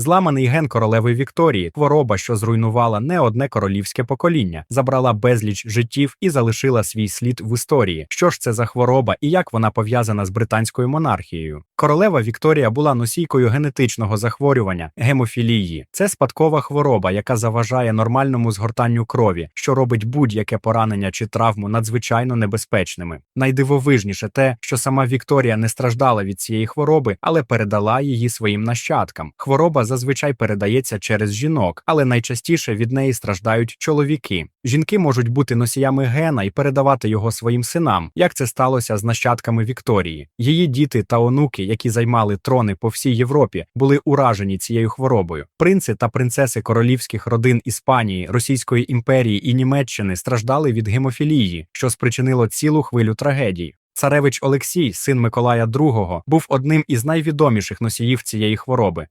Зламаний ген королеви Вікторії, хвороба, що зруйнувала не одне королівське покоління, забрала безліч життів і залишила свій слід в історії. Що ж це за хвороба і як вона пов'язана з британською монархією? Королева Вікторія була носійкою генетичного захворювання гемофілії. Це спадкова хвороба, яка заважає нормальному згортанню крові, що робить будь-яке поранення чи травму надзвичайно небезпечними. Найдивовижніше те, що сама Вікторія не страждала від цієї хвороби, але передала її своїм нащадкам. Хвороба зазвичай передається через жінок, але найчастіше від неї страждають чоловіки. Жінки можуть бути носіями гена і передавати його своїм синам, як це сталося з нащадками Вікторії. Її діти та онуки, які займали трони по всій Європі, були уражені цією хворобою. Принци та принцеси королівських родин Іспанії, Російської імперії і Німеччини страждали від гемофілії, що спричинило цілу хвилю трагедій. Царевич Олексій, син Миколая II, був одним із найвідоміших носіїв цієї хвороби.